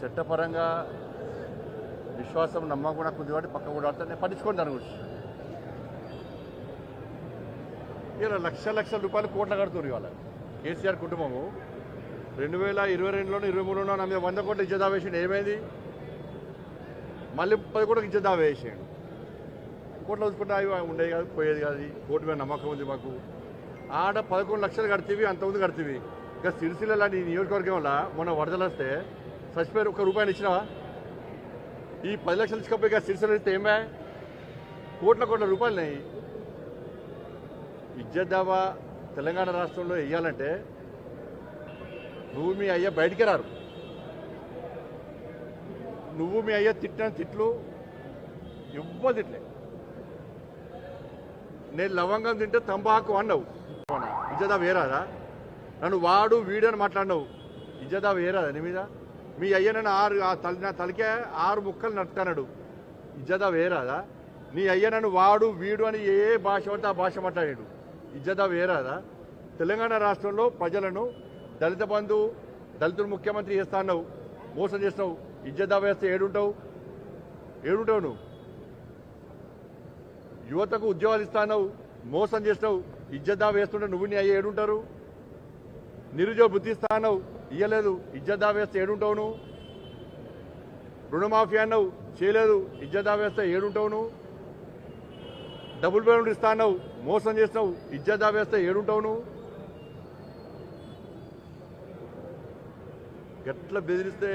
చట్టపరంగా విశ్వాసం నమ్మకం కూడా కొద్ది వాటి పక్క కూడా ఆడితే నేను పట్టించుకోండి దాని గురించి ఇలా లక్ష లక్షల రూపాయలు కోట్ల కడుతున్నారు ఇవాళ. కేసీఆర్ కుటుంబము రెండు వేల ఇరవై రెండులోనూ ఇరవై మూడులో నా మీద వంద కోట్లు ఇచ్చేదా వేసిండు. ఏమైంది? మళ్ళీ పది కోట్లకు ఇచ్చేదా వేసాడు. కోట్లు వదులుకుంటే అవి ఉండేది కాదు పోయేది కాదు. కోర్టు మీద నమ్మకం ఉంది మాకు. ఆడ పదకొండు లక్షలు కడితేవి అంత ఉంది కడితేవి. ఇంకా సిరిసిల్ల లాంటి ఈ నియోజకవర్గం వల్ల మొన్న వరదలు వస్తే చచ్చిపోయారు ఒక రూపాయలు ఇచ్చినావా? ఈ పది లక్షలు ఇచ్చకపోయి సిరిసిల ఇస్తే ఏమే కోట్ల కోట్ల రూపాయలున్నాయి ఇజ్జద్దావా తెలంగాణ రాష్ట్రంలో వెయ్యాలంటే నువ్వు మీ అయ్య బయటికి రారు. నువ్వు మీ అయ్య తిట్టిన తిట్లు ఎవ్వ తిట్లే నేను లవంగం తింటే తంబాకు అన్నావు. ఇజ్జదా వేరాదా నన్ను వాడు వీడని అని మాట్లాడినావు. ఇజ్జదా వేరాదా నీ మీద? మీ అయ్యనని ఆరు తల నా తలకే ఆరు ముక్కలు నడుపుతున్నాడు ఇజ్జత వేరాదా? నీ అయ్యనను వాడు వీడు అని ఏ భాష పడితే ఆ భాష మాట్లాడాడు. ఇజ్జత వేరాదా? తెలంగాణ రాష్ట్రంలో ప్రజలను దళిత బంధు దళితులు ముఖ్యమంత్రి చేస్తా అన్నావు మోసం చేస్తావు ఇజ్జత వేస్తే ఏడుంటావు? ఏడుంటావు నువ్వు? యువతకు ఉద్యోగాలు ఇస్తానవు మోసం చేస్తావు ఇజ్జద్దా వేస్తుంటే నువ్వు నీ అయ్యి ఏడుంటారు? నిరుద్యోగ బుద్ధిస్తానవు ఇయ్యలేదు. ఇజ్జత్ దావేస్తే ఏడుంటావు నువ్వు రుణమాఫీ అన్నావు. చేయలేదు. ఇజ్జత్ దావేస్తే ఏడుంటావు నువ్వు డబుల్ బెడ్రూమ్ అన్నావు. మోసం చేసినావు. ఇజ్జత్ దావేస్తే ఏడుంటావు నువ్వు బెదిరిస్తే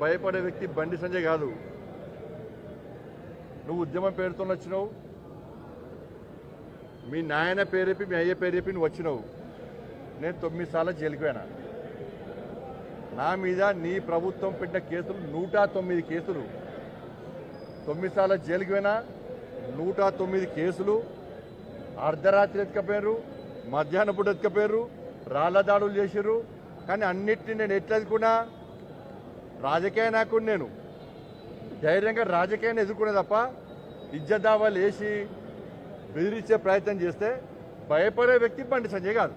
భయపడే వ్యక్తి బండి సంజయ్ కాదు. నువ్వు ఉద్యమం పేరుతో వచ్చినావు మీ నాయన పేరు చెప్పి మీ అయ్య పేరు చెప్పి నువ్వు వచ్చినావు. నేను తొమ్మిది సార్లు జైలుకు పోయినా. నా మీద నీ ప్రభుత్వం పెట్టిన కేసులు నూట తొమ్మిది కేసులు. తొమ్మిది సార్లు జైలుకి పోయినా నూట తొమ్మిది కేసులు. అర్ధరాత్రి ఎత్తుకపోయారు మధ్యాహ్నం పూట ఎత్తుకపోయారు రాళ్ళ దాడులు చేసిర్రు. కానీ అన్నిటిని నేను ఎట్లా ఎదుర్కొన్నా? రాజకీయ నాయకుడు నేను. ధైర్యంగా రాజకీయాన్ని ఎదుర్కొనే తప్ప ఇజ్జదావాలు వేసి బెదిరించే ప్రయత్నం చేస్తే భయపడే వ్యక్తి బండి సంజయ్ కాదు.